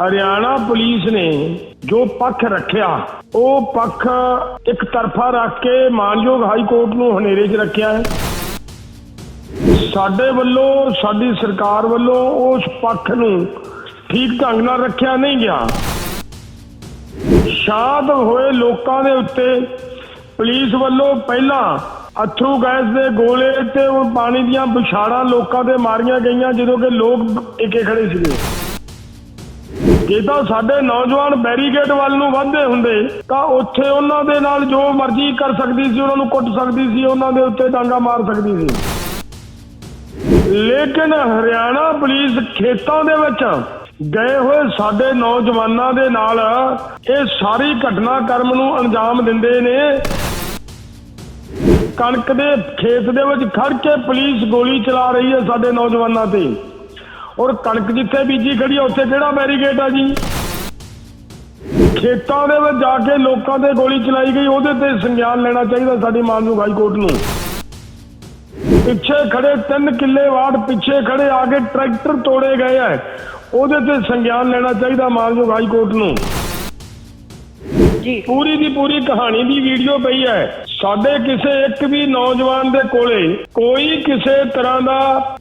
Haryana police ਨੇ ਜੋ ਪੱਖ ਰੱਖਿਆ, ਉਹ ਪੱਖ ਇੱਕ ਤਰਫਾ ਰੱਖ ਕੇ ਮਾਨਯੋਗ ਹਾਈ ਕੋਰਟ ਨੂੰ ਹਨੇਰੇ 'ਚ ਰੱਖਿਆ ਹੈ। ਸਾਡੇ ਵੱਲੋਂ, ਸਾਡੀ ਸਰਕਾਰ ਵੱਲੋਂ ਉਸ ਪੱਖ ਨੂੰ ਠੀਕ ਢੰਗ ਨਾਲ ਰੱਖਿਆ ਨਹੀਂ ਗਿਆ। ਸ਼ਾਦ ਹੋਏ ਲੋਕਾਂ ਦੇ ਉੱਤੇ, ਪੁਲਿਸ ਵੱਲੋਂ ਪਹਿਲਾਂ ਅਥਰੂ ਗੈਸ ਦੇ ਗੋਲੇ ਤੇ ਉਹ ਪਾਣੀ ਦੀਆਂ ਵਿਛਾੜਾਂ ਲੋਕਾਂ ਦੇ ਮਾਰੀਆਂ ਗਈਆਂ, ਜਦੋਂ ਕਿ ਲੋਕ ਟਿਕੇ ਖੜੇ ਸੀਗੇ। ਜੇ ਤਾਂ ਸਾਡੇ ਨੌਜਵਾਨ ਬੈਰੀਕੇਡ ਵੱਲ ਨੂੰ ਵਧਦੇ ਹੁੰਦੇ, ਤਾਂ ਉੱਥੇ ਉਹਨਾਂ ਦੇ ਨਾਲ ਜੋ ਮਰਜ਼ੀ ਕਰ ਸਕਦੀ ਸੀ, ਉਹਨਾਂ ਨੂੰ ਕੁੱਟ ਸਕਦੀ ਸੀ, ਉਹਨਾਂ ਦੇ ਉੱਤੇ ਡਾਂਗਾ ਮਾਰ ਸਕਦੀ ਸੀ। ਲੇਕਿਨ ਹਰਿਆਣਾ ਪੁਲਿਸ ਖੇਤਾਂ ਦੇ ਵਿੱਚ ਗਏ ਹੋਏ ਸਾਡੇ ਨੌਜਵਾਨਾਂ ਦੇ ਨਾਲ ਇਹ ਸਾਰੀ ਘਟਨਾਕ੍ਰਮ ਨੂੰ ਅੰਜਾਮ ਦਿੰਦੇ ਨੇ। ਕਣਕ ਦੇ ਖੇਤ ਦੇ ਵਿੱਚ ਖੜ ਕੇ ਪੁਲਿਸ ਗੋਲੀ ਚਲਾ ਰਹੀ ਹੈ ਸਾਡੇ ਨੌਜਵਾਨਾਂ ਤੇ। ਔਰ ਕਣਕ ਜਿੱਥੇ ਬੀਜੀ ਖੜੀ ਉੱਥੇ ਕਿਹੜਾ ਬੈਰੀਕੇਡ ਆ ਜੀ? ਖੇਤਾਂ ਦੇ ਵਿੱਚ ਜਾ ਕੇ ਲੋਕਾਂ ਤੇ ਗੋਲੀ ਚਲਾਈ ਗਈ ਉਹਦੇ ਤੇ ਸੰਗਿਆਨ ਲੈਣਾ ਚਾਹੀਦਾ ਸਾਡੀ ਮਾਨਯੋਗ ਹਾਈ ਕੋਰਟ ਨੂੰ। ਪਿੱਛੇ ਖੜੇ 3 ਕਿੱਲੇ ਵਾਟ ਪਿੱਛੇ ਖੜੇ ਆ ਕੇ ਟਰੈਕਟਰ ਤੋੜੇ ਗਏ ਆ। ਉਹਦੇ ਤੇ ਸੰਗਿਆਨ ਲੈਣਾ ਚਾਹੀਦਾ ਮਾਨਯੋਗ ਹਾਈ ਕੋਰਟ ਨੂੰ। ਜੀ। ਪੂਰੀ ਦੀ ਪੂਰੀ ਕਹਾਣੀ ਦੀ ਵੀਡੀਓ ਪਈ ਹੈ। ਸਾਡੇ ਕਿਸੇ ਇੱਕ ਵੀ ਨੌਜਵਾਨ ਦੇ ਕੋਲੇ ਕੋਈ ਕਿਸੇ ਤਰ੍ਹਾਂ ਦਾ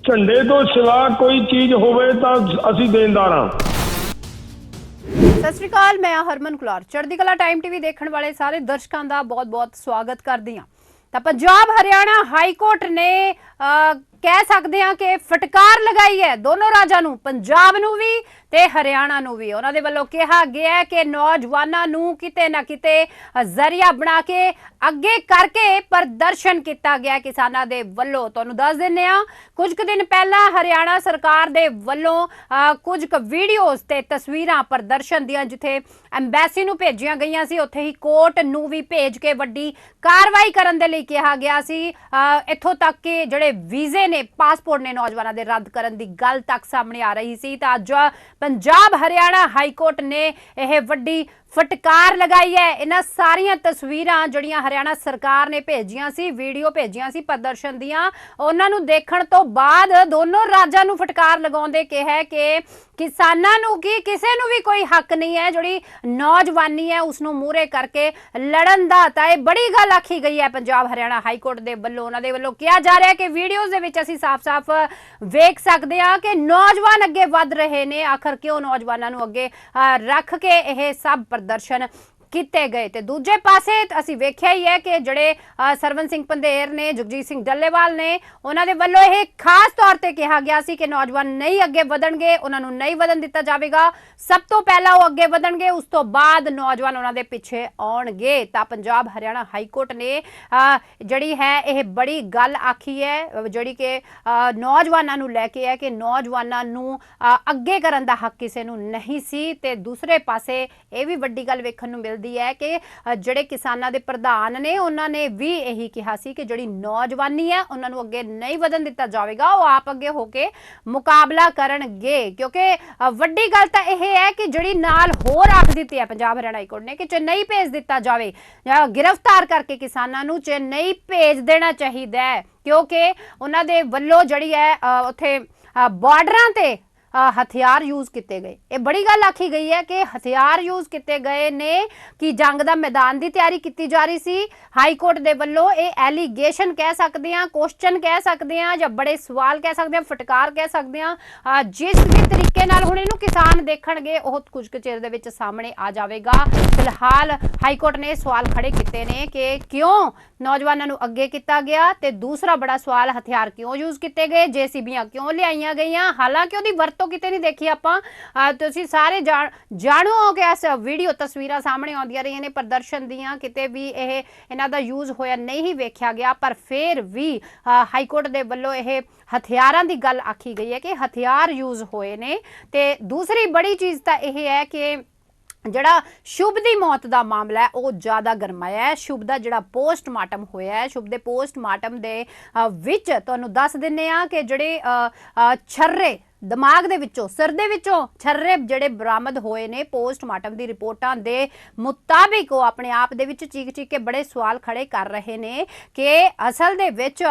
ਝੰਡੇ ਤੋਂ ਸਿਵਾ ਕੋਈ ਚੀਜ਼ ਹੋਵੇ ਤਾਂ ਅਸੀਂ ਦੇਣਦਾਰ ਹਾਂ। ਸਤਿ ਸ਼੍ਰੀ ਅਕਾਲ ਮੈਂ ਹਰਮਨ ਕੁਲਾਰ। ਚੜ੍ਹਦੀ ਕਲਾ ਟਾਈਮ ਟੀਵੀ ਦੇਖਣ ਵਾਲੇ ਸਾਰੇ ਦਰਸ਼ਕਾਂ ਦਾ ਬਹੁਤ-ਬਹੁਤ ਸਵਾਗਤ ਕਰਦੀ ਹਾਂ। ਤਾਂ ਪੰਜਾਬ ਹਰਿਆਣਾ ਹਾਈ ਕੋਰਟ ਨੇ ਅਹ, ਕਹਿ ਸਕਦੇ ਹਾਂ ਕਿ ਫਟਕਾਰ ਲਗਾਈ ਹੈ ਦੋਨੋਂ ਰਾਜਾਂ ਨੂੰ, ਪੰਜਾਬ ਨੂੰ ਵੀ ਤੇ ਹਰਿਆਣਾ ਨੂੰ ਵੀ। ਉਹਨਾਂ ਦੇ ਵੱਲੋਂ ਕਿਹਾ ਗਿਆ ਹੈ ਕਿ ਨੌਜਵਾਨਾਂ ਨੂੰ ਕਿਤੇ ਨਾ ਕਿਤੇ ਜ਼ਰੀਆ ਬਣਾ ਕੇ ਅੱਗੇ ਕਰਕੇ ਪ੍ਰਦਰਸ਼ਨ ਕੀਤਾ ਗਿਆ ਕਿਸਾਨਾਂ ਦੇ ਵੱਲੋਂ ਤੁਹਾਨੂੰ ਦੱਸ ਦਿੰਨੇ ਆ ਕੁਝ ਕੁ ਦਿਨ ਪਹਿਲਾਂ ਹਰਿਆਣਾ ਸਰਕਾਰ ਦੇ ਵੱਲੋਂ ਕੁਝ ਕੁ ਵੀਡੀਓਜ਼ ਤੇ ਤਸਵੀਰਾਂ ਪ੍ਰਦਰਸ਼ਨ ਦੀਆਂ ਜਿੱਥੇ ਐਮਬੈਸੀ ਨੂੰ ਭੇਜੀਆਂ ਗਈਆਂ ਸੀ, ਉੱਥੇ ਹੀ ਕੋਰਟ ਨੂੰ ਵੀ ਭੇਜ ਕੇ ਵੱਡੀ ਕਾਰਵਾਈ ਕਰਨ ਦੇ ਲਈ ਕਿਹਾ ਗਿਆ ਸੀ। ਇੱਥੋਂ ਤੱਕ ਕਿ ਜਿਹੜੇ ਵੀਜ਼ੇ ਨੇ ਪਾਸਪੋਰਟ ਨੇ ਨੌਜਵਾਨਾਂ ਦੇ ਰੱਦ ਕਰਨ ਦੀ ਗੱਲ ਤੱਕ ਸਾਹਮਣੇ ਆ ਰਹੀ ਸੀ। ਤਾਂ ਅੱਜ ਪੰਜਾਬ, ਹਰਿਆਣਾ ਹਾਈ ਕੋਰਟ ਨੇ ਇਹ ਵੱਡੀ ਫਟਕਾਰ ਲਗਾਈ ਹੈ। ਇਹਨਾਂ ਸਾਰੀਆਂ ਤਸਵੀਰਾਂ ਜਿਹੜੀਆਂ ਹਰਿਆਣਾ ਸਰਕਾਰ ਨੇ ਭੇਜੀਆਂ ਸੀ ਵੀਡੀਓ ਭੇਜੀਆਂ ਸੀ ਪ੍ਰਦਰਸ਼ਨ ਦੀਆਂ ਉਹਨਾਂ ਨੂੰ ਦੇਖਣ ਤੋਂ ਬਾਅਦ ਦੋਨੋਂ ਰਾਜਾਂ ਨੂੰ ਫਟਕਾਰ ਲਗਾਉਂਦੇ ਕਿਹਾ ਕਿ ਕਿਸਾਨਾਂ ਨੂੰ ਕੀ ਕਿਸੇ ਨੂੰ ਵੀ ਕੋਈ ਹੱਕ ਨਹੀਂ ਹੈ। ਜਿਹੜੀ ਨੌਜਵਾਨੀ ਹੈ ਉਸ ਨੂੰ ਮੂਰੇ ਕਰਕੇ ਲੜਨ ਦਾ ਤਾਂ ਇਹ ਬੜੀ ਗੱਲ ਆਖੀ ਗਈ ਹੈ ਪੰਜਾਬ ਹਰਿਆਣਾ ਹਾਈ ਕੋਰਟ ਦੇ ਵੱਲੋਂ। ਉਹਨਾਂ ਦੇ ਵੱਲੋਂ ਕਿਹਾ ਜਾ ਰਿਹਾ ਕਿ ਵੀਡੀਓਜ਼ ਦੇ ਵਿੱਚ ਅਸੀਂ ਸਾਫ਼-ਸਾਫ਼ ਵੇਖ ਸਕਦੇ ਹਾਂ ਕਿ ਨੌਜਵਾਨ ਅੱਗੇ ਵੱਧ ਰਹੇ ਨੇ। ਆਖਰ ਕਿਉਂ ਨੌਜਵਾਨਾਂ ਨੂੰ ਅੱਗੇ ਅ, ਰੱਖ ਕੇ ਇਹ ਸਭ ਪ੍ਰਦਰਸ਼ਨ ਕੀਤੇ ਗਏ ਤੇ ਦੂਜੇ ਪਾਸੇ ਅਸੀਂ ਵੇਖਿਆ ਹੀ ਹੈ ਕਿ ਜਿਹੜੇ ਅ, ਸਰਵਨ ਸਿੰਘ ਪੰਧੇਰ ਨੇ ਜਗਜੀਤ ਸਿੰਘ ਡੱਲੇਵਾਲ ਨੇ ਉਹਨਾਂ ਦੇ ਵੱਲੋਂ ਇਹ ਖਾਸ ਤੌਰ ਤੇ ਕਿਹਾ ਗਿਆ ਸੀ ਕਿ ਨੌਜਵਾਨ ਨਹੀਂ ਅੱਗੇ ਵਧਣਗੇ ਉਹਨਾਂ ਨੂੰ ਨਹੀਂ ਵਧਣ ਦਿੱਤਾ ਜਾਵੇਗਾ। ਸਭ ਤੋਂ ਪਹਿਲਾਂ ਉਹ ਅੱਗੇ ਵਧਣਗੇ ਉਸ ਤੋਂ ਬਾਅਦ ਨੌਜਵਾਨ ਉਹਨਾਂ ਦੇ ਪਿੱਛੇ ਆਉਣਗੇ। ਤਾਂ ਪੰਜਾਬ ਹਰਿਆਣਾ ਹਾਈ ਕੋਰਟ ਨੇ ਜਿਹੜੀ ਹੈ ਇਹ ਬੜੀ ਗੱਲ ਆਖੀ ਹੈ ਜਿਹੜੀ ਕਿ ਨੌਜਵਾਨਾਂ ਨੂੰ ਲੈ ਕੇ ਹੈ ਕਿ ਨੌਜਵਾਨਾਂ ਨੂੰ ਅੱਗੇ ਕਰਨ ਦਾ ਹੱਕ ਕਿਸੇ ਨੂੰ ਨਹੀਂ ਸੀ। ਤੇ ਦੂਸਰੇ ਪਾਸੇ ਇਹ ਵੀ ਵੱਡੀ ਗੱਲ ਵੇਖਣ ਨੂੰ ਮਿਲ ਮਿਲਦੀ ਹੈ ਕਿ ਜਿਹੜੇ ਕਿਸਾਨਾਂ ਦੇ ਪ੍ਰਧਾਨ ਨੇ, ਉਹਨਾਂ ਨੇ ਵੀ ਇਹੀ ਕਿਹਾ ਸੀ ਕਿ ਜਿਹੜੀ ਨੌਜਵਾਨੀ ਹੈ, ਉਹਨਾਂ ਨੂੰ ਅੱਗੇ ਨਹੀਂ ਵਧਣ ਦਿੱਤਾ ਜਾਵੇਗਾ। ਉਹ ਆਪ ਅੱਗੇ ਹੋ ਕੇ ਮੁਕਾਬਲਾ ਕਰਨਗੇ। ਕਿਉਂਕਿ ਵੱਡੀ ਗੱਲ ਤਾਂ ਇਹ ਹੈ ਕਿ ਜਿਹੜੀ ਨਾਲ ਹੋਰ ਆਖ ਦਿੱਤੀ ਹੈ ਪੰਜਾਬ ਹਰਿਆਣਾ ਹਾਈ ਕੋਰਟ ਨੇ ਕਿ ਚੇਨਈ ਭੇਜ ਦਿੱਤਾ ਜਾਵੇ। ਜਾਂ ਗ੍ਰਿਫਤਾਰ ਕਰਕੇ ਕਿਸਾਨਾਂ ਨੂੰ ਚੇਨਈ ਭੇਜ ਦੇਣਾ ਚਾਹੀਦਾ ਹੈ। ਕਿਉਂਕਿ ਉਹਨਾਂ ਦੇ ਵੱਲੋਂ ਜਿਹੜੀ ਹੈ ਉੱਥੇ ਬਾਰਡਰਾਂ ਤੇ ਹਥਿਆਰ ਯੂਜ਼ ਕੀਤੇ ਗਏ। ਇਹ ਬੜੀ ਗੱਲ ਆਖੀ ਗਈ ਹੈ ਕਿ ਹਥਿਆਰ ਯੂਜ਼ ਕੀਤੇ ਗਏ ਨੇ ਕਿ ਜੰਗ ਦਾ ਮੈਦਾਨ ਦੀ ਤਿਆਰੀ ਕੀਤੀ ਜਾ ਰਹੀ ਸੀ। ਹਾਈ ਕੋਰਟ ਦੇ ਵੱਲੋਂ ਇਹ ਐਲੀਗੇਸ਼ਨ ਕਹਿ ਸਕਦੇ ਆ ਕੁਐਸਚਨ ਕਹਿ ਸਕਦੇ ਆ ਜਾਂ ਬੜੇ ਸਵਾਲ ਕਹਿ ਸਕਦੇ ਆ ਫਟਕਾਰ ਕਹਿ ਸਕਦੇ ਆ ਜਿਸ ਵੀ ਤਰੀਕੇ ਨਾਲ ਹੁਣ ਇਹਨੂੰ ਕਿਸਾਨ ਦੇਖਣਗੇ, ਉਹ ਕੁਝ ਕੁ ਚਿਰ ਦੇ ਵਿੱਚ ਸਾਹਮਣੇ ਆ ਜਾਵੇਗਾ। ਫਿਲਹਾਲ ਹਾਈ ਕੋਰਟ ਨੇ ਸਵਾਲ ਖੜੇ ਕੀਤੇ ਨੇ ਕਿ ਕਿਉਂ ਨੌਜਵਾਨਾਂ ਨੂੰ ਅੱਗੇ ਕੀਤਾ ਗਿਆ ਤੇ ਦੂਸਰਾ ਬੜਾ ਸਵਾਲ ਹਥਿਆਰ ਕਿਉਂ ਯੂਜ਼ ਕੀਤੇ ਗਏ, ਜੇਸੀਬੀਆਂ ਕਿਉਂ ਲਿਆਈਆਂ ਗਈਆਂ? ਹਾਲਾਂਕਿ ਉਹਦੀ ਵਰਤੋਂ ਕਿਤੇ ਨਹੀਂ ਦੇਖੀ ਆਪਾਂ। ਤੁਸੀਂ ਸਾਰੇ ਜਾਣ- ਜਾਣੂ ਹੋ ਕਿ ਇਸ ਵੀਡੀਓ ਤਸਵੀਰਾਂ ਸਾਹਮਣੇ ਆਉਂਦੀਆਂ ਰਹੀਆਂ ਨੇ, ਪ੍ਰਦਰਸ਼ਨ ਦੀਆਂ। ਕਿਤੇ ਵੀ ਇਹ, ਇਹਨਾਂ ਦਾ ਯੂਜ਼ ਹੋਇਆ ਨਹੀਂ ਵੇਖਿਆ ਗਿਆ, ਪਰ ਫਿਰ ਵੀ ਹਾਈ ਕੋਰਟ ਦੇ ਵੱਲੋਂ ਇਹ ਹਥਿਆਰਾਂ ਦੀ ਗੱਲ ਆਖੀ ਗਈ ਹੈ ਕਿ ਹਥਿਆਰ ਯੂਜ਼ ਹੋਏ ਨੇ। ਤੇ ਦੂਸਰੀ ਬੜੀ ਚੀਜ਼ ਤਾਂ ਇਹ ਹੈ ਕਿ ਜਿਹੜਾ ਸ਼ੁਭ ਦੀ ਮੌਤ ਦਾ ਮਾਮਲਾ ਹੈ ਉਹ ਜ਼ਿਆਦਾ ਗਰਮਾਇਆ ਹੈ। ਸ਼ੁਭ ਦਾ ਜਿਹੜਾ ਪੋਸਟਮਾਰਟਮ ਹੋਇਆ ਹੈ ਸ਼ੁਭ ਦੇ ਪੋਸਟਮਾਰਟਮ ਦੇ ਅ, ਵਿੱਚ ਤੁਹਾਨੂੰ ਦੱਸ ਦਿੰਨੇ ਆ ਕਿ ਜਿਹੜੇ ਅ, ਅ, ਛਰਰੇ ਦਿਮਾਗ ਦੇ ਵਿੱਚੋਂ ਸਿਰ ਦੇ ਵਿੱਚੋਂ ਛਰਰੇ ਜਿਹੜੇ ਬਰਾਮਦ ਹੋਏ ਨੇ ਪੋਸਟਮਾਰਟਮ ਦੀ ਰਿਪੋਰਟਾਂ ਦੇ ਮੁਤਾਬਿਕ ਉਹ ਆਪਣੇ ਆਪ ਦੇ ਵਿੱਚ ਚੀਕ ਚੀਕ ਕੇ ਬੜੇ ਸਵਾਲ ਖੜੇ ਕਰ ਰਹੇ ਨੇ ਕਿ ਅਸਲ ਦੇ ਵਿੱਚ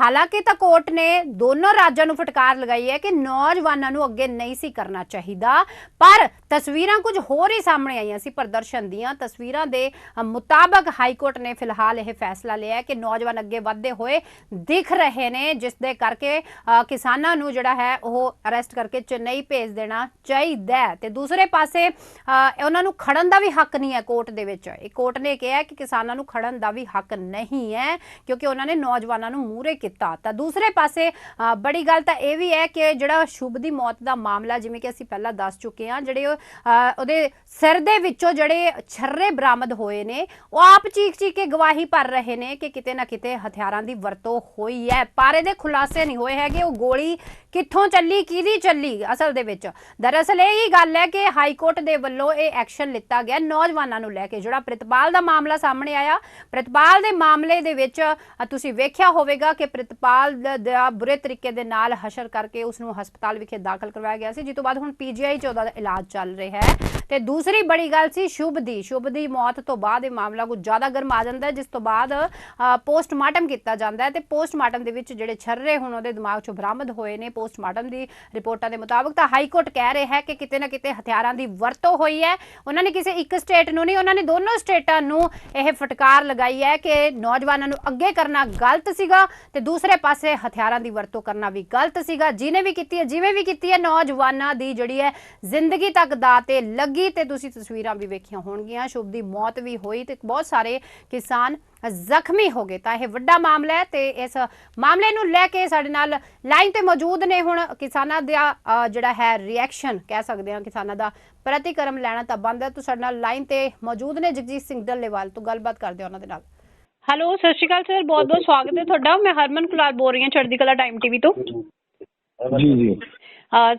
ਹਾਲਾਂਕਿ ਤਾਂ ਕੋਰਟ ਨੇ ਦੋਨੋਂ ਰਾਜਾਂ ਨੂੰ ਫਟਕਾਰ ਲਗਾਈ ਹੈ ਕਿ ਨੌਜਵਾਨਾਂ ਨੂੰ ਅੱਗੇ ਨਹੀਂ ਸੀ ਕਰਨਾ ਚਾਹੀਦਾ ਪਰ ਤਸਵੀਰਾਂ ਕੁਝ ਹੋਰ ਹੀ ਸਾਹਮਣੇ ਆਈਆਂ ਸੀ ਪ੍ਰਦਰਸ਼ਨ ਦੀਆਂ। ਤਸਵੀਰਾਂ ਦੇ ਮੁਤਾਬਕ ਹਾਈ ਕੋਰਟ ਨੇ ਫਿਲਹਾਲ ਇਹ ਫੈਸਲਾ ਲਿਆ ਹੈ ਕਿ ਨੌਜਵਾਨ ਅੱਗੇ ਵਧਦੇ ਹੋਏ ਦਿਖ ਰਹੇ ਨੇ ਜਿਸ ਦੇ ਕਰਕੇ ਅ, ਕਿਸਾਨਾਂ ਨੂੰ ਜਿਹੜਾ ਹੈ ਉਹ ਅਰੈਸਟ ਕਰਕੇ ਚੇਨਈ ਭੇਜ ਦੇਣਾ ਚਾਹੀਦਾ ਤੇ ਦੂਸਰੇ ਪਾਸੇ ਅ, ਉਹਨਾਂ ਨੂੰ ਖੜਨ ਦਾ ਵੀ ਹੱਕ ਨਹੀਂ ਹੈ ਕੋਰਟ ਦੇ ਵਿੱਚ। ਇਹ ਕੋਰਟ ਨੇ ਕਿਹਾ ਕਿ ਕਿਸਾਨਾਂ ਨੂੰ ਖੜਨ ਦਾ ਵੀ ਹੱਕ ਨਹੀਂ ਹੈ ਕਿਉਂਕਿ ਉਹਨਾਂ ਨੇ ਨੌਜਵਾਨਾਂ ਨੂੰ ਮੂਹਰੇ ਕੀਤਾ। ਤਾਂ ਦੂਸਰੇ ਪਾਸੇ ਬੜੀ ਗੱਲ ਤਾਂ ਇਹ ਵੀ ਹੈ ਕਿ ਜਿਹੜਾ ਸ਼ੁਭ ਦੀ ਮੌਤ ਦਾ ਮਾਮਲਾ ਜਿਵੇਂ ਕਿ ਅਸੀਂ ਪਹਿਲਾਂ ਦੱਸ ਚੁੱਕੇ ਹਾਂ ਜਿਹੜੇ ਉਹ, ਉਹਦੇ ਸਿਰ ਦੇ ਵਿੱਚੋਂ ਜਿਹੜੇ ਛਰਰੇ ਬਰਾਮਦ ਹੋਏ ਨੇ ਉਹ ਆਪ ਚੀਕ ਚੀਕ ਕੇ ਗਵਾਹੀ ਭਰ ਰਹੇ ਨੇ ਕਿ ਕਿਤੇ ਨਾ ਕਿਤੇ ਹਥਿਆਰਾਂ ਦੀ ਵਰਤੋਂ ਹੋਈ ਹੈ। ਪਰ ਇਹਦੇ ਖੁਲਾਸੇ ਨਹੀਂ ਹੋਏ ਹੈਗੇ ਉਹ ਗੋਲੀ ਕਿੱਥੋਂ ਚੱਲੀ ਕਿਹਦੀ ਚੱਲੀ ਅਸਲ ਦੇ ਵਿੱਚ? ਦਰਅਸਲ ਇਹ ਹੀ ਗੱਲ ਹੈ ਕਿ ਹਾਈ ਕੋਰਟ ਦੇ ਵੱਲੋਂ ਇਹ ਐਕਸ਼ਨ ਲਿੱਤਾ ਗਿਆ ਨੌਜਵਾਨਾਂ ਨੂੰ ਲੈ ਕੇ, ਜਿਹੜਾ ਪ੍ਰਿਤਪਾਲ ਦਾ ਮਾਮਲਾ ਸਾਹਮਣੇ ਆਇਆ। ਪ੍ਰਿਤਪਾਲ ਦੇ ਮਾਮਲੇ ਦੇ ਵਿੱਚ ਤੁਸੀਂ ਵੇਖਿਆ ਹੋਵੇਗਾ ਕਿ ਪ੍ਰਿਤਪਾਲ ਦਾ- ਬੁਰੇ ਤਰੀਕੇ ਦੇ ਨਾਲ ਹਸ਼ਰ ਕਰਕੇ ਉਸ ਨੂੰ ਹਸਪਤਾਲ ਵਿਖੇ ਦਾਖਲ ਕਰਵਾਇਆ ਗਿਆ ਸੀ। ਜਿਸ ਤੋਂ ਬਾਅਦ ਹੁਣ ਪੀਜੀਆਈ 'ਚ ਉਹਦਾ ਇਲਾਜ ਚੱਲ ਰਿਹਾ ਹੈ। ਤੇ ਦੂਸਰੀ ਬੜੀ ਗੱਲ ਸੀ ਸ਼ੁਭ ਦੀ ਸ਼ੁਭ ਦੀ ਮੌਤ ਤੋਂ ਬਾਅਦ ਇਹ ਮਾਮਲਾ ਕੁਝ ਜ਼ਿਆਦਾ ਗਰਮਾ ਜਾਂਦਾ ਹੈ, ਜਿਸ ਤੋਂ ਬਾਅਦ ਪੋਸਟਮਾਰਟਮ ਕੀਤਾ ਜਾਂਦਾ ਹੈ। ਤੇ ਪੋਸਟਮਾਰਟਮ ਦੇ ਵਿੱਚ ਜਿਹੜੇ ਛਰਰੇ ਹੁਣ ਉਹਦੇ ਦਿਮਾਗ 'ਚੋਂ ਬਰਾਮਦ ਹੋਏ ਨੇ, ਪੋਸਟਮਾਰਟਮ ਦੀ ਰਿਪੋਰਟਾਂ ਦੇ ਮੁਤਾਬਕ ਤਾਂ ਹਾਈ ਕੋਰਟ ਕਹਿ ਰਿਹਾ ਹੈ ਕਿ ਕਿਤੇ ਨਾ ਕਿਤੇ ਹਥਿਆਰਾਂ ਦੀ ਵਰਤੋਂ ਹੋਈ ਹੈ। ਉਹਨਾਂ ਨੇ ਕਿਸੇ ਇੱਕ ਸਟੇਟ ਨੂੰ ਨਹੀਂ, ਉਹਨਾਂ ਨੇ ਦੋਨੋਂ ਸਟੇਟਾਂ ਨੂੰ ਇਹ ਫਟਕਾਰ ਲਗਾਈ ਹੈ ਕਿ ਨੌਜਵਾਨਾਂ ਨੂੰ ਅੱਗੇ ਕਰਨਾ ਗਲਤ ਸੀਗਾ ਤੇ ਦੂਸਰੇ ਪਾਸੇ ਹਥਿਆਰਾਂ ਦੀ ਵਰਤੋਂ ਕਰਨਾ ਵੀ ਗਲਤ ਸੀਗਾ। ਜਿਹਨੇ ਵੀ ਕੀਤੀ ਹੈ, ਜਿਵੇਂ ਵੀ ਕੀਤੀ ਹੈ, ਨੌਜਵਾਨਾਂ ਦੀ ਜਿਹੜੀ ਹੈ ਜ਼ਿੰਦਗੀ ਤੱਕ ਦਾ ਤੇ ਲੱਗੀ ਤੇ ਤੁਸੀਂ ਤਸਵੀਰਾਂ ਵੀ ਵੇਖੀਆਂ ਹੋਣਗੀਆਂ। ਸ਼ੁਭ ਦੀ ਮੌਤ ਵੀ ਹੋਈ ਤੇ ਬਹੁਤ ਸਾਰੇ ਕਿਸਾਨ ਜ਼ਖਮੀ ਹੋ ਗਏ ਤਾਂ ਇਹ ਵੱਡਾ ਮਾਮਲਾ ਹੈ ਤੇ ਇਸ ਮਾਮਲੇ ਨੂੰ ਲੈ ਕੇ ਸਾਡੇ ਨਾਲ ਲਾਈਨ ਤੇ ਮੌਜੂਦ ਨੇ ਹੁਣ ਕਿਸਾਨਾਂ ਦਾ ਜਿਹੜਾ ਹੈ ਰਿਐਕਸ਼ਨ ਕਹਿ ਸਕਦੇ ਹਾਂ ਕਿਸਾਨਾਂ ਦਾ ਪ੍ਰਤੀਕਰਮ ਲੈਣਾ ਤਾਂ ਬੰਦ ਹੈ। ਤੋਂ ਸਾਡੇ ਨਾਲ ਲਾਈਨ ਤੇ ਮੌਜੂਦ ਨੇ ਜਗਜੀਤ ਸਿੰਘ ਡੱਲੇਵਾਲ ਤੋਂ ਗੱਲਬਾਤ ਕਰਦੇ ਹਾਂ ਉਹਨਾਂ ਦੇ ਨਾਲ। ਹੈਲੋ ਸਤਿ ਸ਼੍ਰੀ ਅਕਾਲ ਸਰ ਬਹੁਤ ਬਹੁਤ ਸਵਾਗਤ ਹੈ ਤੁਹਾਡਾ। ਮੈਂ ਹਰਮਨ ਕੁਲਾਰ ਬੋਲ ਰਹੀ ਹਾਂ ਚੜ੍ਹਦੀ ਕਲਾ ਟਾਈਮ ਟੀਵੀ ਤੋਂ। ਜੀ ਜੀ।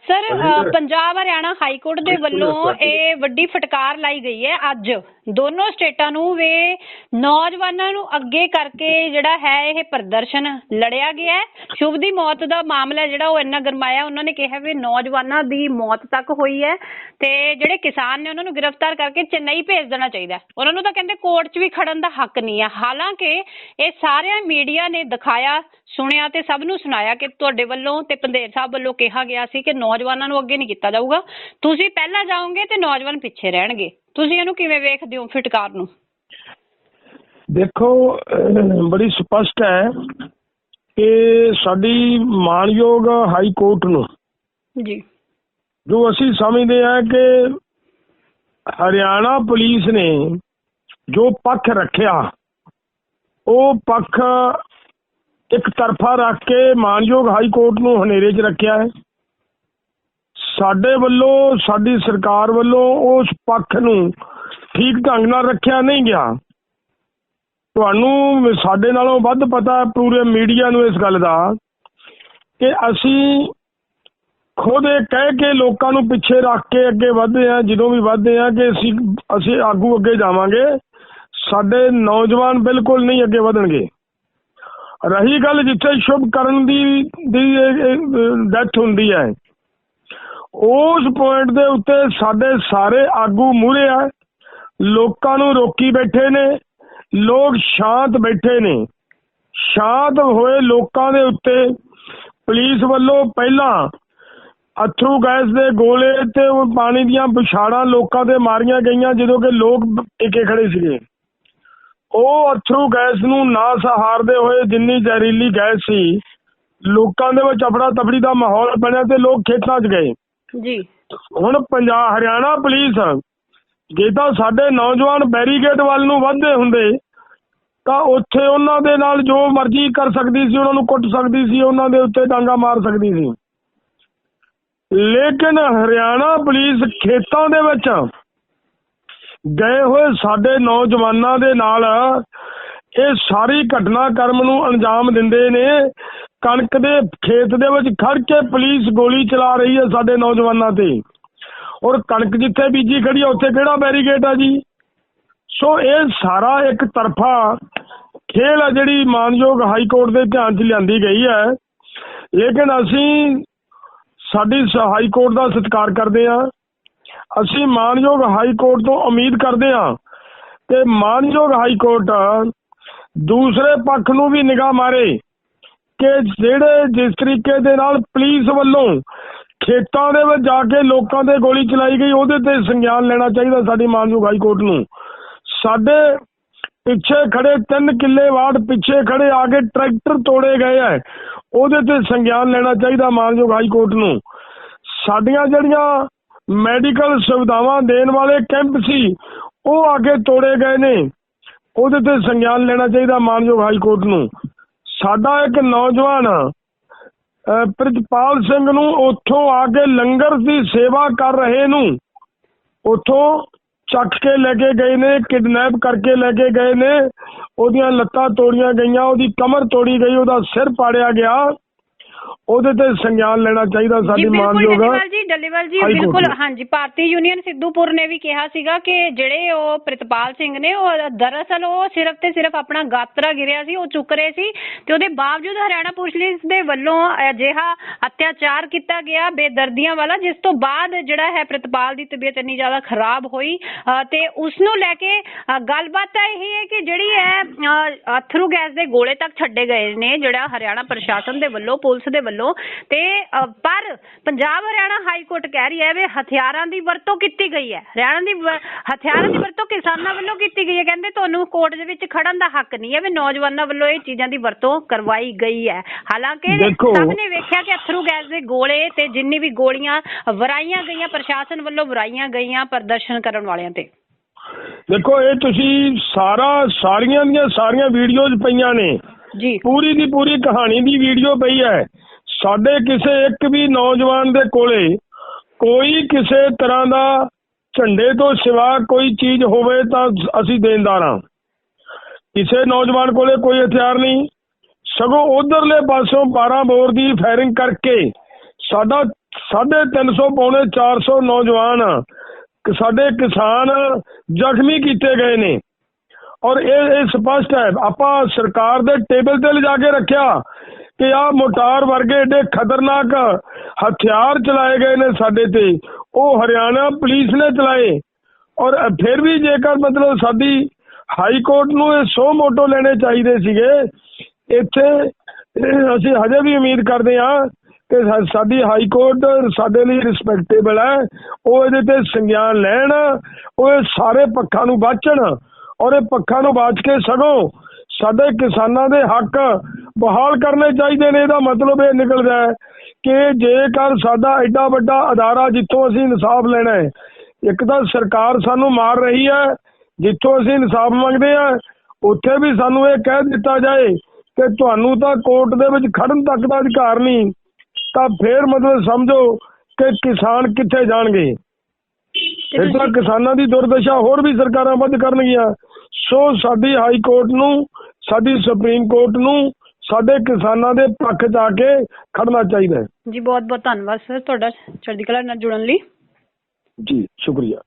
Sir Punjab Haryana high court ਦੇ ਵੱਲੋਂ ਇਹ ਵੱਡੀ ਫਟਕਾਰ ਲਾਈ ਗਈ ਹੈ ਅੱਜ। ਦੋਨੋਂ ਸਟੇਟਾਂ ਨੂੰ ਵੇ ਨੌਜਵਾਨਾਂ ਨੂੰ ਅੱਗੇ ਕਰਕੇ ਜਿਹੜਾ ਹੈ ਇਹ ਪ੍ਰਦਰਸ਼ਨ ਲੜਿਆ ਗਿਆ ਸ਼ੁਭ ਦੀ ਮੌਤ ਦਾ ਮਾਮਲਾ ਜਿਹੜਾ ਉਹ ਇੰਨਾ ਗਰਮਾਇਆ, ਉਹਨਾਂ ਨੇ ਕਿਹਾ ਵੀ ਨੌਜਵਾਨਾਂ ਦੀ ਮੌਤ ਤੱਕ ਹੋਈ ਹੈ ਤੇ ਜਿਹੜੇ ਕਿਸਾਨ ਨੇ ਉਹਨਾਂ ਨੂੰ ਗ੍ਰਿਫਤਾਰ ਕਰਕੇ ਚੇਨਈ ਭੇਜ ਦੇਣਾ ਚਾਹੀਦਾ ਉਹਨਾਂ ਨੂੰ ਤਾਂ ਕਹਿੰਦੇ ਕੋਰਟ 'ਚ ਵੀ ਖੜਨ ਦਾ ਹੱਕ ਨਹੀਂ ਹੈ ਹਾਲਾਂਕਿ ਇਹ ਸਾਰਿਆਂ ਮੀਡੀਆ ਨੇ ਦਿਖਾਇਆ, ਸੁਣਿਆ ਤੇ ਸਭ ਨੂੰ ਸੁਣਾਇਆ ਕਿ ਤੁਹਾਡੇ ਵੱਲੋਂ ਤੇ ਪੰਦੇਰ ਸਾਹਿਬ ਵੱਲੋਂ ਕਿਹਾ ਗਿਆ ਸੀ ਕਿ ਨੌਜਵਾਨਾਂ ਨੂੰ ਅੱਗੇ ਨਹੀਂ ਕੀਤਾ ਜਾਊਗਾ। ਤੁਸੀਂ ਪਹਿਲਾਂ ਜਾਓਗੇ ਤੇ ਨੌਜਵਾਨ ਪਿੱਛੇ ਰਹਿਣਗੇ। ਤੁਸੀਂ ਇਹਨੂੰ ਕਿਵੇਂ ਵੇਖਦੇ ਹੋ ਫਟਕਾਰ ਨੂੰ? ਦੇਖੋ ਬੜੀ ਸਪਸ਼ਟ ਹੈ ਕਿ ਸਾਡੀ ਮਾਨਯੋਗ ਹਾਈ ਕੋਰਟ ਨੂੰ ਜੀ। ਜੋ ਅਸੀਂ ਸਮਝਦੇ ਹਾਂ ਕਿ ਹਰਿਆਣਾ ਪੁਲਿਸ ਨੇ ਜੋ ਪੱਖ ਰੱਖਿਆ ਉਹ ਪੱਖ ਇੱਕ ਤਰਫਾ ਰੱਖ ਕੇ ਮਾਨਯੋਗ ਹਾਈ ਕੋਰਟ ਨੂੰ ਹਨੇਰੇ 'ਚ ਰੱਖਿਆ ਹੈ। ਸਾਡੇ ਵੱਲੋਂ, ਸਾਡੀ ਸਰਕਾਰ ਵੱਲੋਂ ਉਸ ਪੱਖ ਨੂੰ ਠੀਕ ਢੰਗ ਨਾਲ ਰੱਖਿਆ ਨਹੀਂ ਗਿਆ। ਤੁਹਾਨੂੰ ਸਾਡੇ ਨਾਲੋਂ ਵੱਧ ਪਤਾ ਹੈ ਪੂਰੇ ਮੀਡੀਆ ਨੂੰ ਇਸ ਗੱਲ ਦਾ ਕਿ ਅਸੀਂ ਖੁਦ ਇਹ ਕਹਿ ਕੇ ਲੋਕਾਂ ਨੂੰ ਪਿੱਛੇ ਰੱਖ ਕੇ ਅੱਗੇ ਵਧਦੇ ਆ ਜਦੋਂ ਵੀ ਵਧਦੇ ਆ ਕਿ ਅਸੀਂ ਅਸੀਂ ਆਗੂ ਅੱਗੇ ਜਾਵਾਂਗੇ, ਸਾਡੇ ਨੌਜਵਾਨ ਬਿਲਕੁਲ ਨਹੀਂ ਅੱਗੇ ਵਧਣਗੇ। ਰਹੀ ਗੱਲ ਜਿੱਥੇ ਸ਼ੁਭ ਕਰਨ ਦੀ ਦੀ ਡੈਥ ਹੁੰਦੀ ਹੈ ਉਸ ਪੁਆਇੰਟ ਦੇ ਉੱਤੇ ਸਾਡੇ ਸਾਰੇ ਆਗੂ ਮੂਹਰੇ ਆ। ਲੋਕਾਂ ਨੂੰ ਰੋਕੀ ਬੈਠੇ ਨੇ। ਲੋਕ ਸ਼ਾਂਤ ਬੈਠੇ ਨੇ। ਸ਼ਾਂਤ ਹੋਏ ਲੋਕਾਂ ਦੇ ਉੱਤੇ। ਪੁਲਿਸ ਵੱਲੋਂ ਪਹਿਲਾਂ ਅਥਰੂ ਗੈਸ ਦੇ ਗੋਲੇ ਤੇ ਪਾਣੀ ਦੀਆਂ ਵਿਛਾੜਾਂ ਲੋਕਾਂ ਤੇ ਮਾਰੀਆਂ ਗਈਆਂ ਜਦੋਂ ਕਿ ਲੋਕ ਟਿਕੇ ਖੜੇ ਸੀਗੇ। ਉਹ ਅਥਰੂ ਗੈਸ ਨੂੰ ਨਾ ਸਹਾਰਦੇ ਹੋਏ ਜਿੰਨੀ ਜ਼ਹਿਰੀਲੀ ਗੈਸ ਸੀ, ਲੋਕਾਂ ਦੇ ਵਿੱਚ ਅਫੜਾ ਤਫੜੀ ਦਾ ਮਾਹੌਲ ਬਣਿਆ ਤੇ ਲੋਕ ਖੇਤਾਂ 'ਚ ਗਏ। ਜੀ। ਹੁਣ ਪੰਜਾਬ, ਹਰਿਆਣਾ ਪੁਲਿਸ, ਜੇ ਤਾਂ ਸਾਡੇ ਨੌਜਵਾਨ ਬੈਰੀਗੇਡ ਵੱਲ ਨੂੰ ਵੱਧਦੇ ਹੁੰਦੇ, ਤਾਂ ਉੱਥੇ ਉਹਨਾਂ ਦੇ ਨਾਲ ਜੋ ਮਰਜ਼ੀ ਕਰ ਸਕਦੀ ਸੀ, ਉਹਨਾਂ ਨੂੰ ਕੁੱਟ ਸਕਦੀ ਸੀ, ਉਹਨਾਂ ਦੇ ਉੱਤੇ ਡਾਂਗਾ ਮਾਰ ਸਕਦੀ ਸੀ। ਲੇਕਿਨ ਹਰਿਆਣਾ ਪੁਲਿਸ ਖੇਤਾਂ ਦੇ ਵਿੱਚ ਗਏ ਹੋਏ ਸਾਡੇ ਨੌਜਵਾਨਾਂ ਦੇ ਨਾਲ ਇਹ ਸਾਰੀ ਘਟਨਾਕ੍ਰਮ ਨੂੰ ਅੰਜਾਮ ਦਿੰਦੇ ਨੇ ਕਣਕ ਦੇ ਖੇਤ ਦੇ ਵਿੱਚ ਖੜ ਕੇ ਪੁਲਿਸ ਗੋਲੀ ਚਲਾ ਰਹੀ ਹੈ ਸਾਡੇ ਨੌਜਵਾਨਾਂ ਤੇ। ਔਰ ਕਣਕ ਜਿੱਥੇ ਬੀਜੀ ਖੜੀ ਹੈ, ਉੱਥੇ ਕਿਹੜਾ ਬੈਰੀਗੇਡ ਆ ਜੀ? ਸੋ ਇਹ ਸਾਰਾ ਇੱਕ ਤਰਫਾ ਖੇਲ ਹੈ ਜਿਹੜੀ ਮਾਨਯੋਗ ਹਾਈ ਕੋਰਟ ਦੇ ਧਿਆਨ 'ਚ ਲਿਆਂਦੀ ਗਈ ਹੈ। ਲੇਕਿਨ ਅਸੀਂ ਸਾਡੀ ਹਾਈ ਕੋਰਟ ਦਾ ਸਤਿਕਾਰ ਕਰਦੇ ਹਾਂ। ਅਸੀਂ ਮਾਨਯੋਗ ਹਾਈ ਕੋਰਟ ਤੋਂ ਉਮੀਦ ਕਰਦੇ ਹਾਂ ਕਿ ਮਾਨਯੋਗ ਹਾਈ ਕੋਰਟ ਦੂਸਰੇ ਪੱਖ ਨੂੰ ਵੀ ਨਿਗਾਹ ਮਾਰੇ। ਕਿ ਜਿਹੜੇ ਜਿਸ ਤਰੀਕੇ ਦੇ ਨਾਲ ਪੁਲਿਸ ਵੱਲੋਂ ਖੇਤਾਂ ਦੇ ਵਿੱਚ ਜਾ ਕੇ ਲੋਕਾਂ ਦੇ ਗੋਲੀ ਚਲਾਈ ਗਈ, ਉਹਦੇ ਤੇ ਸੰਗਿਆਨ ਲੈਣਾ ਚਾਹੀਦਾ ਸਾਡੀ ਮਾਨਯੋਗ ਹਾਈ ਕੋਰਟ ਨੂੰ। ਸਾਡੇ ਪਿੱਛੇ ਖੜੇ ਤਿੰਨ ਕਿੱਲੇ ਵਾਰਡ ਪਿੱਛੇ ਖੜੇ ਆ ਕੇ ਟਰੈਕਟਰ ਤੋੜੇ ਗਏ ਐ, ਉਹਦੇ ਤੇ ਸੰਗਿਆਨ ਲੈਣਾ ਚਾਹੀਦਾ ਮਾਨਯੋਗ ਹਾਈ ਕੋਰਟ ਨੂੰ। ਸਾਡੀਆਂ ਜਿਹੜੀਆਂ ਮੈਡੀਕਲ ਸੁਵਿਧਾਵਾਂ ਦੇਣ ਵਾਲੇ ਕੈਂਪ ਸੀ, ਉਹ ਆ ਕੇ ਤੋੜੇ ਗਏ ਨੇ। ਉਹਦੇ ਤੇ ਸੰਗਿਆਨ ਲੈਣਾ ਚਾਹੀਦਾ ਮਾਨਯੋਗ ਹਾਈ ਕੋਰਟ ਨੂੰ। ਸਾਡਾ ਇੱਕ ਨੌਜਵਾਨ ਪ੍ਰਿਤਪਾਲ ਸਿੰਘ ਨੂੰ ਉੱਥੋਂ ਆ ਕੇ ਲੰਗਰ ਦੀ ਸੇਵਾ ਕਰ ਰਹੇ ਨੂੰ। ਉੱਥੋਂ ਚੱਕ ਕੇ ਲੈ ਕੇ ਗਏ ਨੇ, ਕਿਡਨੈਪ ਕਰਕੇ ਲੈ ਕੇ ਗਏ ਨੇ। ਉਹਦੀਆਂ ਲੱਤਾਂ ਤੋੜੀਆਂ ਗਈਆਂ, ਉਹਦੀ ਕਮਰ ਤੋੜੀ ਗਈ, ਉਹਦਾ ਸਿਰ ਪਾੜਿਆ ਗਿਆ। ਉਹਦੇ ਤੇ ਸੰਗਿਆਨ ਲੈਣਾ ਚਾਹੀਦਾ ਸਾਡੀ ਮਾਨਯੋਗ ਡੱਲੇਵਾਲ ਜੀ ਡੱਲੇਵਾਲ ਜੀ ਬਿਲਕੁਲ। ਹਾਂਜੀ ਭਾਰਤੀ ਯੂਨੀਅਨ ਸਿੱਧੂਪੁਰ ਨੇ ਵੀ ਕਿਹਾ ਸੀਗਾ ਕਿ ਜਿਹੜੇ ਉਹ ਪ੍ਰਿਤਪਾਲ ਸਿੰਘ ਨੇ ਉਹ ਦਰਅਸਲ ਉਹ ਸਿਰਫ ਤੇ ਸਿਰਫ ਆਪਣਾ ਗਾਤਰਾ ਗਿਰਿਆ ਸੀ ਉਹ ਚੁੱਕ ਰਹੇ ਸੀ ਤੇ ਉਹਦੇ ਬਾਵਜੂਦ ਹਰਿਆਣਾ ਪੁਲਿਸ ਦੇ ਵੱਲੋਂ ਅਜਿਹਾ ਅਤਿਆਚਾਰ ਕੀਤਾ ਗਿਆ ਬੇਦਰਦੀਆਂ ਵਾਲਾ ਜਿਸ ਤੋਂ ਬਾਅਦ ਜਿਹੜਾ ਹੈ ਪ੍ਰਿਤਪਾਲ ਦੀ ਤਬੀਅਤ ਇੰਨੀ ਜ਼ਿਆਦਾ ਖਰਾਬ ਹੋਈ ਤੇ ਉਸ ਨੂੰ ਲੈ ਕੇ ਗੱਲਬਾਤ ਤਾਂ ਇਹ ਹੈ ਕਿ ਜਿਹੜੀ ਹੈ ਅਥਰੂ ਗੈਸ ਦੇ ਗੋਲੇ ਤੱਕ ਛੱਡੇ ਗਏ ਨੇ ਜਿਹੜਾ ਹਰਿਆਣਾ ਪ੍ਰਸ਼ਾਸਨ ਦੇ ਵੱਲੋਂ ਪੁਲਿਸ ਦੇ ਵੱਲੋਂ ਤੇ ਪਰ ਪੰਜਾਬ ਹਰਿਆਣਾ ਹਾਈ ਕੋਰਟ ਕਹਿ ਰਹੀ ਹੈ ਵੀ ਹਥਿਆਰਾਂ ਦੀ ਵਰਤੋਂ ਕੀਤੀ ਗਈ ਹੈ। ਹਰਿਆਣਾ ਦੀ ਹਥਿਆਰਾਂ ਦੀ ਵਰਤੋਂ ਕਿਸਾਨਾਂ ਵੱਲੋਂ ਕੀਤੀ ਗਈ ਹੈ। ਕਹਿੰਦੇ ਤੁਹਾਨੂੰ ਕੋਰਟ ਦੇ ਵਿੱਚ ਖੜਨ ਦਾ ਹੱਕ ਨਹੀਂ ਹੈ ਵੀ ਨੌਜਵਾਨਾਂ ਵੱਲੋਂ ਇਹ ਚੀਜ਼ਾਂ ਦੀ ਵਰਤੋਂ ਕਰਵਾਈ ਗਈ ਹੈ। ਹਾਲਾਂਕਿ ਸਭ ਨੇ ਵੇਖਿਆ ਕਿ ਅਥਰੂ ਗੈਸ ਦੇ ਗੋਲੇ ਤੇ ਜਿੰਨੀ ਵੀ ਗੋਲੀਆਂ ਵਰਾਈਆਂ ਗਈਆਂ ਪ੍ਰਸ਼ਾਸਨ ਵੱਲੋਂ ਵਰਾਈਆਂ ਗਈਆਂ ਪ੍ਰਦਰਸ਼ਨ ਕਰਨ ਵਾਲਿਆਂ ਤੇ। ਦੇਖੋ ਇਹ ਤੁਸੀਂ ਸਾਰਾ ਸਾਰੀਆਂ ਦੀਆਂ ਸਾਰੀਆਂ ਵੀਡੀਓਜ਼ ਪਈਆਂ ਨੇ। ਜੀ। ਪੂਰੀ ਦੀ ਪੂਰੀ ਕਹਾਣੀ ਦੀ ਵੀਡੀਓ ਪਈ ਹੈ। ਸਾਡੇ ਕਿਸੇ ਇੱਕ ਵੀ ਨੌਜਵਾਨ ਦੇ ਕੋਲੇ ਕੋਈ ਕਿਸੇ ਤਰ੍ਹਾਂ ਦਾ ਝੰਡੇ ਤੋਂ ਸਿਵਾ ਕੋਈ ਚੀਜ਼ ਹੋਵੇ ਤਾਂ ਅਸੀਂ ਦੇਣਦਾਰ ਹਾਂ। ਕਿਸੇ ਨੌਜਵਾਨ ਕੋਲੇ ਕੋਈ ਹਥਿਆਰ ਨਹੀਂ। ਸਗੋਂ ਉਧਰਲੇ ਪਾਸੋਂ 12 ਬੋਰ ਦੀ ਫਾਇਰਿੰਗ ਕਰਕੇ ਸਾਡਾ 350 ਪੌਣੇ 400 ਨੌਜਵਾਨ, ਸਾਡੇ ਕਿਸਾਨ ਜ਼ਖਮੀ ਕੀਤੇ ਗਏ ਨੇ। ਔਰ ਇਹ ਇਹ ਸਪਸ਼ਟ ਹੈ, ਆਪਾਂ ਸਰਕਾਰ ਦੇ ਟੇਬਲ ਤੇ ਲਿਜਾ ਕੇ ਰੱਖਿਆ। ਕਿ ਆ ਮੋਟਾਰ ਵਰਗੇ ਏਡੇ ਖਤਰਨਾਕ ਹਥਿਆਰ ਚਲਾਏ ਗਏ ਨੇ ਸਾਡੇ ਤੇ। ਉਹ ਹਰਿਆਣਾ ਪੁਲਿਸ ਨੇ ਚਲਾਏ। ਔਰ ਫਿਰ ਵੀ ਜੇਕਰ ਮਤਲਬ ਸਾਡੀ ਹਾਈ ਕੋਰਟ ਨੂੰ ਇਹ ਸੋ ਮੋਟੋ ਲੈਣੇ ਚਾਹੀਦੇ ਸੀਗੇ, ਇੱਥੇ ਅਸੀਂ ਹਜੇ ਵੀ ਉਮੀਦ ਕਰਦੇ ਹਾਂ ਕਿ ਸਾਡੀ ਹਾਈ ਕੋਰਟ ਸਾਡੇ ਲਈ ਰਿਸਪੈਕਟੇਬਲ ਹੈ। ਉਹ ਇਹਦੇ ਤੇ ਸੰਗਿਆਨ ਲੈਣ, ਉਹ ਇਹ ਸਾਰੇ ਪੱਖਾਂ ਨੂੰ ਬਾਚਣ ਔਰ ਇਹ ਪੱਖਾਂ ਨੂੰ ਬਾਚ ਕੇ ਸਗੋਂ ਸਾਡੇ ਕਿਸਾਨਾਂ ਦੇ ਹੱਕ ਬਹਾਲ ਕਰਨੇ ਚਾਹੀਦੇ ਨੇ ਇਹਦਾ ਮਤਲਬ ਇਹ ਨਿਕਲਦਾ ਹੈ ਕਿ ਜੇਕਰ ਸਾਡਾ ਐਡਾ ਵੱਡਾ ਅਦਾਰਾ ਜਿੱਥੋਂ ਅਸੀਂ ਇਨਸਾਫ ਲੈਣਾ ਹੈ ਇੱਕ ਤਾਂ ਸਰਕਾਰ ਸਾਨੂੰ ਮਾਰ ਰਹੀ ਹੈ ਜਿੱਥੋਂ ਅਸੀਂ ਇਨਸਾਫ ਮੰਗਦੇ ਆ ਉੱਥੇ ਵੀ ਸਾਨੂੰ ਇਹ ਕਹਿ ਦਿੱਤਾ ਜਾਏ ਕਿ ਤੁਹਾਨੂੰ ਤਾਂ ਕੋਰਟ ਦੇ ਵਿੱਚ ਖੜਨ ਤੱਕ ਦਾ ਅਧਿਕਾਰ ਨਹੀਂ ਤਾਂ ਫੇਰ ਮਤਲਬ ਸਮਝੋ ਕਿ ਕਿਸਾਨ ਕਿੱਥੇ ਜਾਣਗੇ। ਤੇ ਇਸ ਤਰ੍ਹਾਂ ਕਿਸਾਨਾਂ ਦੀ ਦੁਰਦਸ਼ਾ ਹੋਰ ਵੀ ਸਰਕਾਰਾਂ ਵੱਧ ਕਰਨਗੀਆਂ। ਸੋ ਸਾਡੀ ਹਾਈ ਕੋਰਟ ਨੂੰ ਸਾਡੀ ਸੁਪਰੀਮ ਕੋਰਟ ਨੂੰ ਸਾਡੇ ਕਿਸਾਨਾਂ ਦੇ ਪੱਖ 'ਚ ਆ ਕੇ ਖੜਨਾ ਚਾਹੀਦਾ ਹੈ। ਜੀ ਬਹੁਤ ਬਹੁਤ ਧੰਨਵਾਦ ਸਰ ਤੁਹਾਡਾ ਚੜ੍ਹਦੀ ਕਲਾ ਨਾਲ ਜੁੜਨ ਲਈ। ਜੀ ਸ਼ੁਕਰੀਆ।